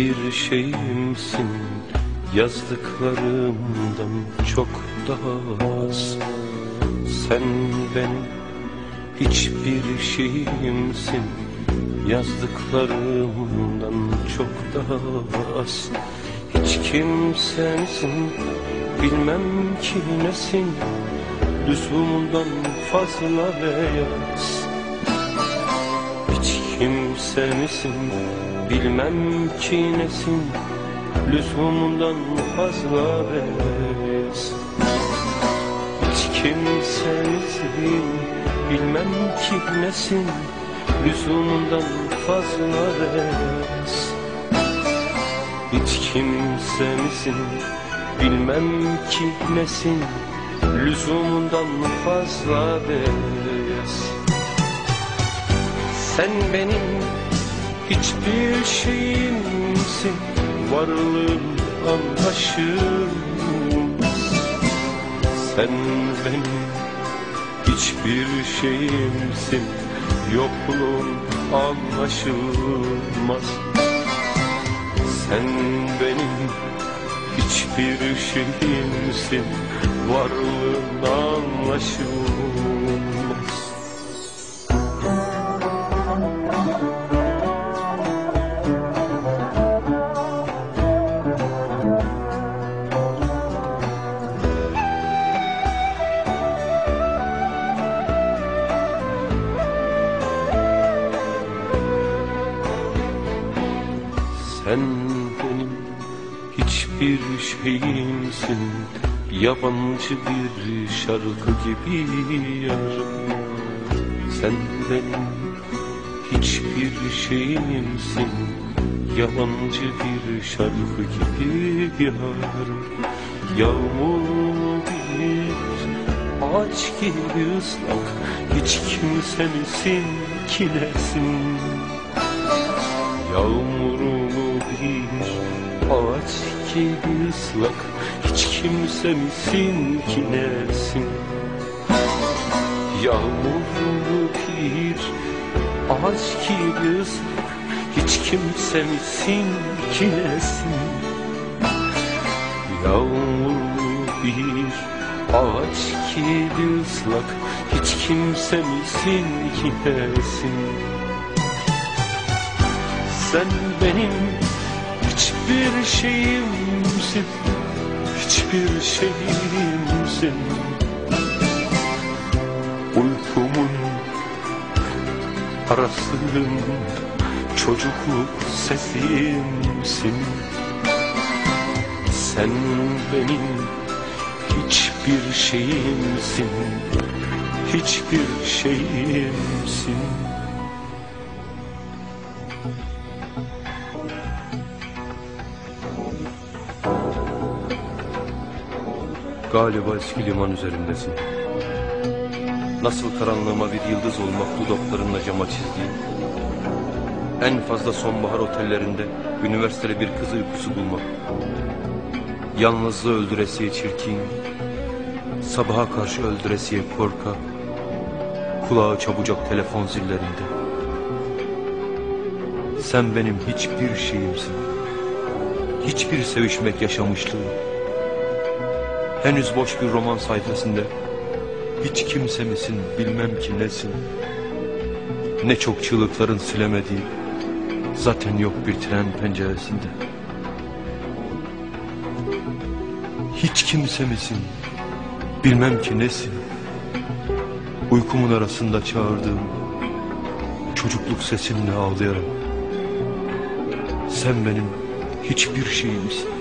hiçbir şeyimsin. Yazdıklarımdan çok daha az. Sen benim hiçbir şeyimsin. Yazdıklarımdan çok daha az. Hiç kimsensin. Bilmem ki nesin. Lüzumdan fazla beyaz kimse misin? Bilmem ki nesin. Lüzumundan fazla beyaz Hiç kimse misin bilmem ki nesin. Lüzumundan fazla beyaz Hiç kimse misin? Bilmem ki nesin. Lüzumundan fazla beyaz Sen benim hiçbir şeyimsin Varlığım anlaşılmaz Sen benim hiçbir şeyimsin Yokluğum anlaşılmaz. Sen benim hiçbir şeyimsin Varlığın anlaşılmaz Sen benim hiçbir şeyimsin. Yabancı bir şarkı gibi yarım. Sen benim hiçbir şeyimsin. Yabancı bir şarkı gibi yarım. Yağmur bir ağaç gibi ıslak. Hiç kimse misin ki nesin Yağmurlu bir ağaç gibi ıslak Hiç kimse misin ki nesin? Yağmurlu bir ağaç gibi ıslak Hiç kimse misin ki nesin? Yağmurlu bir ağaç gibi ıslak Hiç kimse misin ki nesin? Sen benim hiçbir şeyimsin Hiçbir şeyimsin. Uykumun arasında çocukluk sesimsin. Sen benim hiçbir şeyimsin Hiçbir şeyimsin Galiba eski liman üzerindesin. Nasıl karanlığıma bir yıldız olmak dudaklarınla cama çizdiğin. En fazla sonbahar otellerinde üniversiteli bir kız uykusu bulmak. Yalnızlığı öldüresiye çirkin, sabaha karşı öldüresiye korka, kulağı çabucak telefon zillerinde. Sen benim hiçbir şeyimsin. Hiçbir sevişmek yaşamışlığım. Henüz boş bir roman sayfasında Hiç kimse misin bilmem ki nesin. Ne çok çığlıkların silemediği Zaten yok bir tren penceresinde. Hiç kimse misin bilmem ki nesin. Uykumun arasında çağırdığım Çocukluk sesimle ağlayarak Sen benim hiçbir şeyimsin